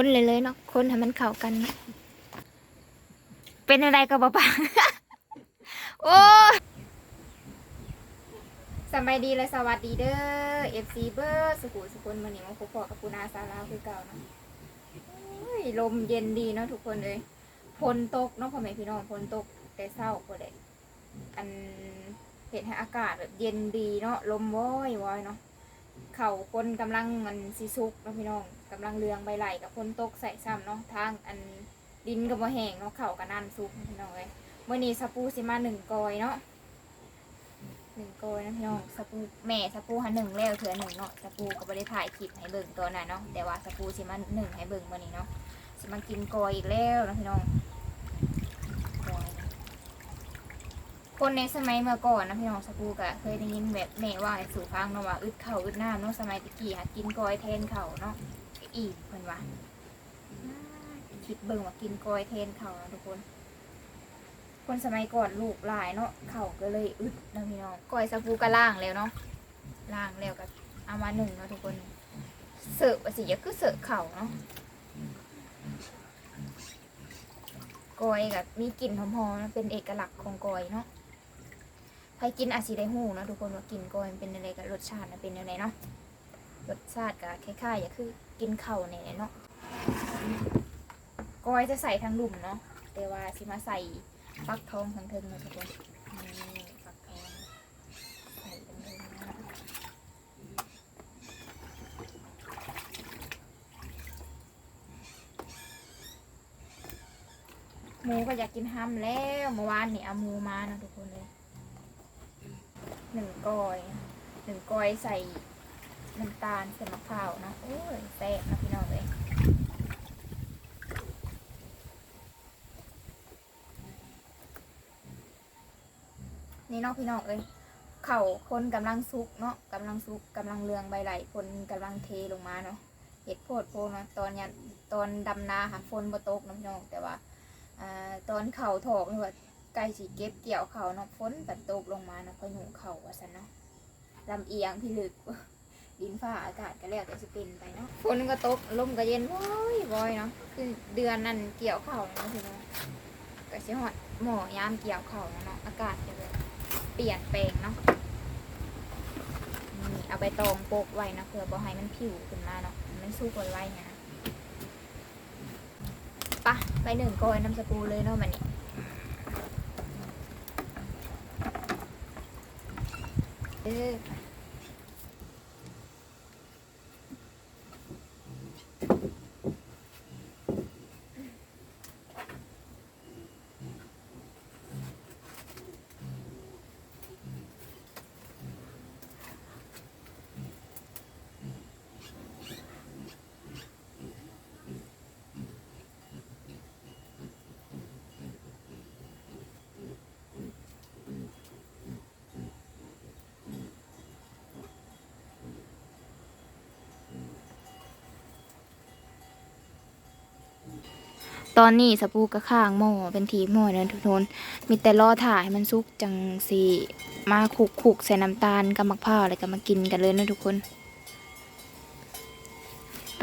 คนเลยเลยเนาะคนให้มันเข้ากัน เป็นอะไรก็บ่ปะโอ้สบายดีและสวัสดีเด้อ FC เบอร์สกุลสกุลมันนี่มาพบกับปูนาซาลาคือเก่าเนาะลมเย็นดีเนาะทุกคนเลยฝนตกเนาะพ่อแม่พี่น้องฝนตกแต่เศร้าก็ได้อันเห็นให้อากาศแบบเย็นดีเนาะลมว้อยว้อยเนาะ เข่าคนกำลังมันซีซุกเนาะพี่น้องกำลังเรืองใบไหลกับฝนตกใส่ซ้ำเนาะทางอันดินกับว่าแห้งเนาะเข่ากับนั่นซุกพี่น้องเลยเมื่อนี้สปูสิมาหนึ่งกอยเนาะหนึ่งโกยนะพี่น้องสปูแม่สปูหันหนึ่งแล้วเถื่อหนึ่งเนาะสปูก็ไม่ได้ถ่ายคลิปให้เบิ่งตัวน่ะเนาะแต่ว่าสปูสิมาหนึ่งให้เบิ่งมื่อนี้เนาะสิมากินกอยอีกแล้วนะพี่น้องกอย คนในสมัยเมื่อก่อนนะพี่น้องสปูก็เคยได้ยินแบบแม่ว่าให้สู่ฟังเนาะว่าอึดเข่าอึดหน้าเนาะสมัยตะกี้หากินกอยแทนเข่าเนาะอีกเพิ่นว่าคิดเบิ่งว่ากินกอยแทนเข่านะทุกคน คนสมัยก่อนลูกหลายเนาะเข่าก็เลยอึดนะพี่น้องก้อยสะพูก็ล่างแล้วเนาะล่างแล้วก็เอามาหนึ่งเนาะทุกคนเสิร์ฟสิก็คือเสิร์ฟเข่าเนาะก้อยกับมีกลิ่นหอมๆเป็นเอกลักษณ์ของก้อยเนาะ ใครกินอาจสิได้หูเนาะทุกคนว่ากินก้อยมันเป็นอะไรกับรสชาติมันเป็นยังไงเนาะรสชาติก็คล้ายๆอย่าคือกินเข่าเนี่ยเนาะก้อยจะใส่ทั้งลุ่มเนาะแต่ว่าสิมาใส่ฟักทองทั้งเทิงเลยทุกคนนี่ฟักทองใส่ทั้งเทิงนะหมูก็อยากกินฮัมแล้วเมื่อวานนี่เอาหมูมานะทุกคนเลย หนึ่งกอยหนึ่งกอยใส่น้ำตาลใส่มะพร้าวนะโอ้ยแซ่บนะพี่น้องเลยนี่เนาะพี่น้องเอ้ยเข่าคนกำลังซุกเนาะกำลังซุกกำลังเรืองใบไหลคนกำลังเทลงมาเนาะเห็ดโพดโพเนาะตอนเนี้ยตอนดำนาค่ะฝนบ่ตกนาะพี่น้องแต่ว่าอ่าตอนเข่าถอกนี่ว่า ใกล้สิเก็บเกี่ยวเขาเนาะฝนบัดตกลงมาเนาะพายุเข่าว่าซั่นเนาะลำเอียงพี่ลึกดินฟ้าอากาศก็แล้วแต่สิเป็นไปเนาะฝนก็ตกลมก็เย็นว้อยว้อยเนาะคือเดือนนั้นเกี่ยวเข่าเนาะพี่น้องก็สิฮอดหมอยามเกี่ยวเข่าเนาะเนาะอากาศจะแบบเปลี่ยนแปลงเนาะนี่เอาใบตองโปกไว้นะเพื่อบ่ให้มันผิวขึ้นมาเนาะมันสู้คนไว้นะปะไปหนึ่งกอยน้ำสปูเลยเนาะมันนี่ เออ ตอนนี้สปูกระข้างหม้อเป็นทีหม้อเนะทุกคนมีแต่รอถ่ายมันสุกจังสีมาคุกคุกใส่น้ำตาลกับมะพร้าวอะไรก็มากินกันเลยนะทุกคนไป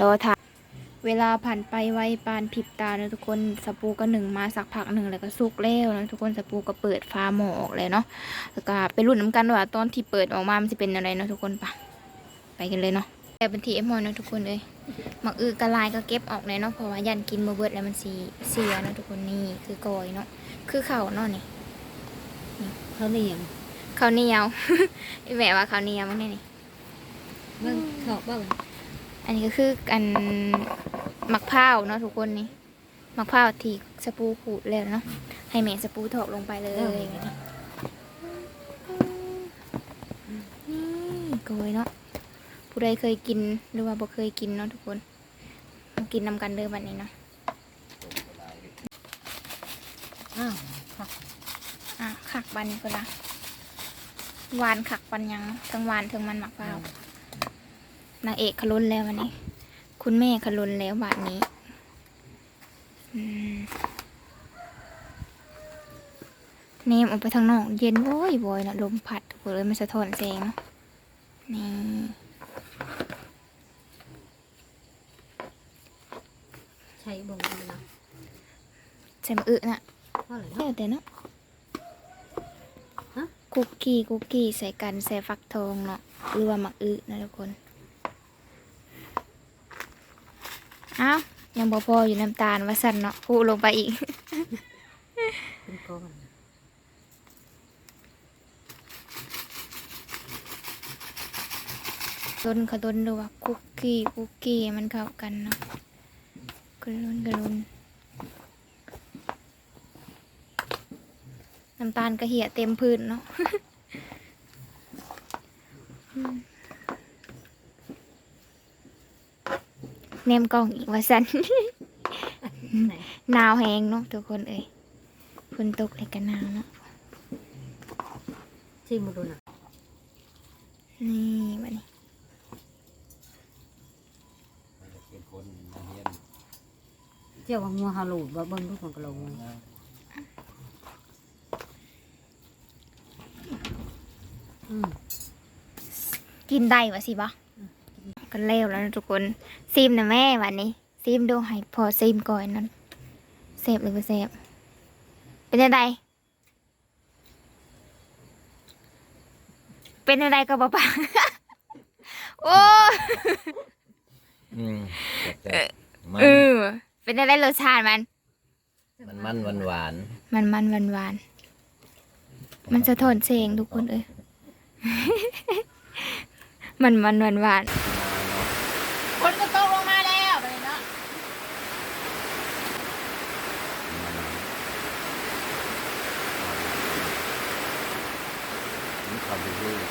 รอถ่ายเวลาผ่านไปไวปานพริบตานะทุกคนสปูก็หนึ่งมาสักพักหนึ่งแล้วก็สุกแล้วนะทุกคนสปูก็เปิดฟ้าหมอกเลยเนาะแล้วก็ไปรุ่นน้ำกันว่าตอนที่เปิดออกมามันจะเป็นอะไรเนาะทุกคนไปไปกันเลยเนาะ แต่เป็นทีเอ็มอนะทุกคนเลยหมักอือกระลายก็เก็บออกเลยเนาะเพราะว่ายันกินมาเบิดแล้วมันสีเสียเนาะทุกคนนี่คือกอยเนาะคือเข่าวเนาะนี่เขาเหนียงข้าวเหนียวแหมว่าข้าวเหนียวมั้งเนี่ยนี่เบิ่งเขาเบิ่งอันนี้ก็คืออันหมักพร้าวเนาะทุกคนนี่หมักพร้าวที่สปูขูดแล้วเนาะให้แม่สปูถอกลงไปเลยนี่กอยเนาะ ผู้ใดเคยกินหรือว่าบ่เคยกินเนาะทุกคนมากินนำกันเด้อบัดนี้เนาะอ้าวอะขักบันนี้ก็ละหวานขักปันยังทั้งหวานทั้งมันหมักพร้าวนางเอกขลุนแล้ววันนี้ คุณแม่ขลุนแล้วบาทนี้อืมเนมออกไปทางนอก เย็นโว้ยโวยนะลมพัดถูกเลยมันสะท้อนแสงเนาะนี่ ใช้บ่งเลยนะ ใส่มะอึน่ะเพราะอะไรแล้วเนาะแต่เนาะฮะคุกกี้คุกกี้ใส่กันใส่ฟักทองเนาะหรือว่ามะอึนะทุกคนอ้าวยังบ่พออยู่น้ำตาลว่าสั่นเนาะพูลงไปอีกเป็นก้อนต้นเขาต้นดูว่าคุกกี้คุกกี้ให้มันเข้ากันเนาะกระลุนกระลุน น้ำตาลกระเหี่ยเต็มพื้นเนาะอืมเนมกล่องอีกว่าสันไหนหนาวแหงเนาะทุกคนเอ้ยฝนตกเลยกันหนาวเนาะชิมมาดูน่ะนี่มานี่เป็นคนมาเฮียนเจ้าว่างัวฮาลูบ่เบิ่งทุกคนก็ลงอืมกิ นได้วะสิบะก็เร็วแล้วนะทุกคนซิมนะแม่วันนี้ซิมดูให้พอซิมก่อนนั้นเซฟหรือไม่เซฟเป็นยังไงเป็นยังไงก็บอกปะโอ้อืมแต่มันเออเป็นยังไงรสชาติมัน มันมันหวานหวานมันมันหวานหวานๆมันสะท้อนเสียงทุกคนเอ้ย มันมันหวานหวานคนก็ตกลงมาแล้วไปเนาะมันเข้าไปดูนะ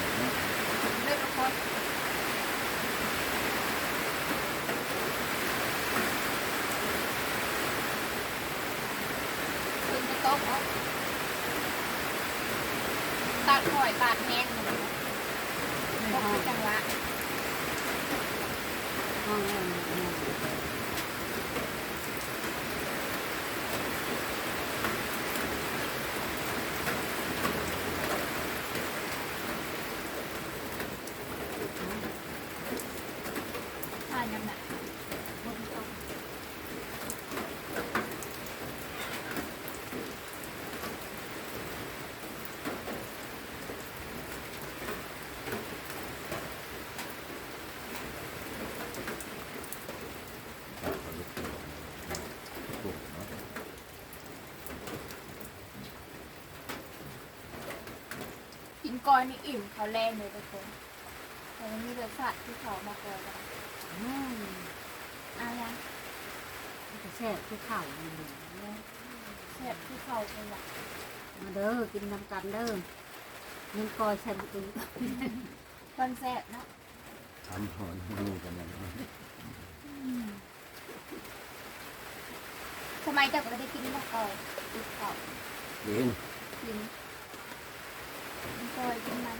เลิกกับคนคุณจะตกเนาะตัดหอยตัดแห้งมัน จังหวะ ห้องแอร์ อ่านยังไงกินก้ อยนี่อิ่มเขาแรงเลยทุกคนแต่มันมีรสชาติที่เขามาเกิดอืมอายังจะแซ่บคือข้าวนี่เลยเสียบที่เขาเป็นแบบมาเด้อกินน้ำกันเด้อเงินกอยใช้บุตรต้นแซ่บเนาะทำหอนดูกันนะทำไมแต่ก็ได้กินมะกอยกินเขาเดินกิน กินกอยกินมัน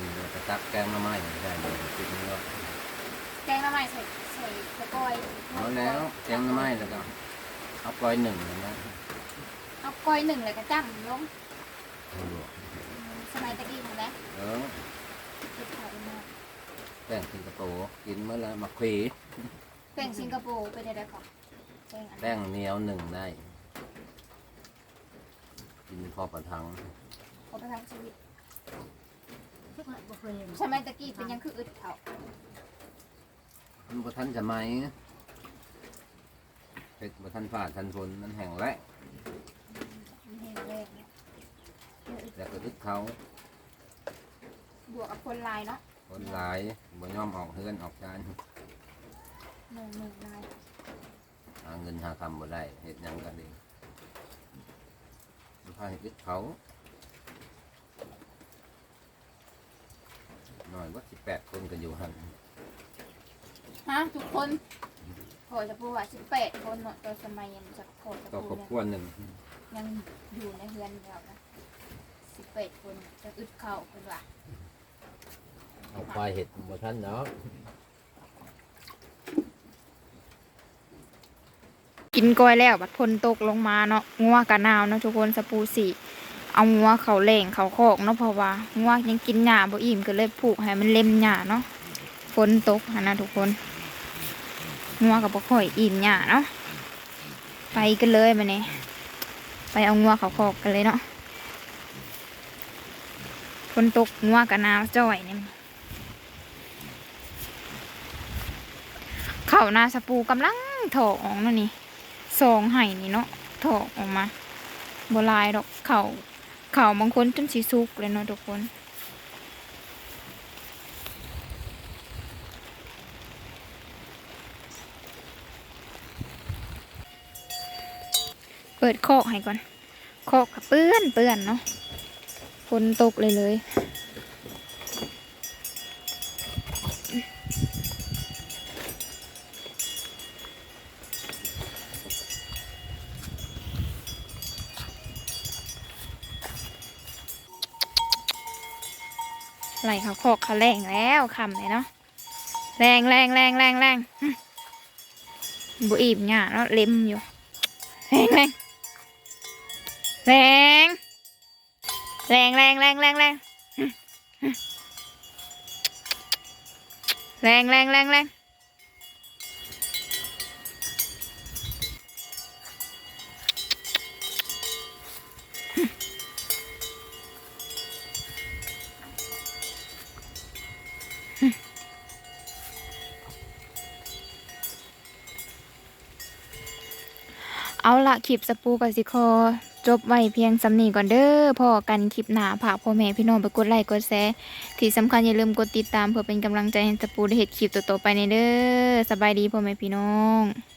มีกระตักแกงมาใหม่ได้เลยกินนี่ก็แกงละไม้ใส่ใส่ตะกอยเอาแล้วแกงมาใหม่แล้วก็เอาปล่อยหนึ่งนะเอากอยหนึ่งเลยกระจ้ำลงเอาดูสมัยตะกี้หมดแล้วเออกินเขาเป็นมากแป้งสิงคโปร์กินเมื่อไรมาคุยแป้งสิงคโปร์เป็นอะไรของแป้งอันแป้งเหนียวหนึ่งได้ กินพอประทัง เขาไปทางชีวิตบ่เคยเห็นสมัยตะกี้เป็นยังคืออึดเขามันประทันสมัยเพ็ดประทันฝ่าทันฝนมันแห้งแล้งมันแห้งแรงเนี่ยแล้วก็ทึกเขาบวกกับคนลายเนาะคนหลายบ่ยอมออกเฮือนออกจานหนึ่งหนึ่งลายหาเงินหาคำบ่ได้เห็ดหยังกันเองมันพาเห็ดยึดเขา หน่อยว่าสิบแปดคนก็อยู่หันฮะทุกคนโหจะพูดว่าสิบแปดคนเนาะตอนสมัยยังจะโหจะต่อครพูอดบเนี่ยครัวหนึ่งยังอยู่ในเฮือนเรานะสิบแปดคนจะอึดเข่าคนว่าเอาควายเห็ดบ่ทันเนาะกินก้อยแล้วบัดพลตกลงมาเนาะงัวกะนาวเนาะทุกคนสปูสี เอางัวเขาแหล่งเขาคอกเนาะเพราะว่างัวยังกินหญ้าบ่อิ่มก็เลยผูกให้มันเล็มหญ้าเนาะฝนตกนะทุกคนงัวกับบ่ค่อยอิ่มหยาเนาะไปกันเลยมาเนี่ยไปเอางัวเขาคอกกันเลยเนาะฝนตกงัวกับนาจ้อยเนี่ยเข่านาสปูกำลังถอกออกนั่นนี่สองไห่นี่เนาะถอกออกมาบลายดอกเข่า เข่าบางคนจนสีสุกเลยเนาะทุกคนเปิดคอกให้ก่อนคอกกับเปื้อนเปื้อนเนาะฝนตกเลยเลย ไหลเขาคอกเขาแรงแล้วคำเลยเนาะแรงแรงแรงแรงแรงบุอีบเนี่ยเนาะเล็มอยู่แรงแรงแรงแรงแรงแรงแรงแรงแรงแรงแรงแรง เอาละคลิปสปูกับสิคอ จบไว้เพียงสำนีก่อนเด้อพอกันคลิปหนาผากพ่อแม่พี่น้องไปกดไลค์กดแชร์ที่สำคัญอย่าลืมกดติดตามเพื่อเป็นกำลังใจให้สปูได้เห็ดคลิปต่อๆไปในเด้อสบายดีพ่อแม่พี่น้อง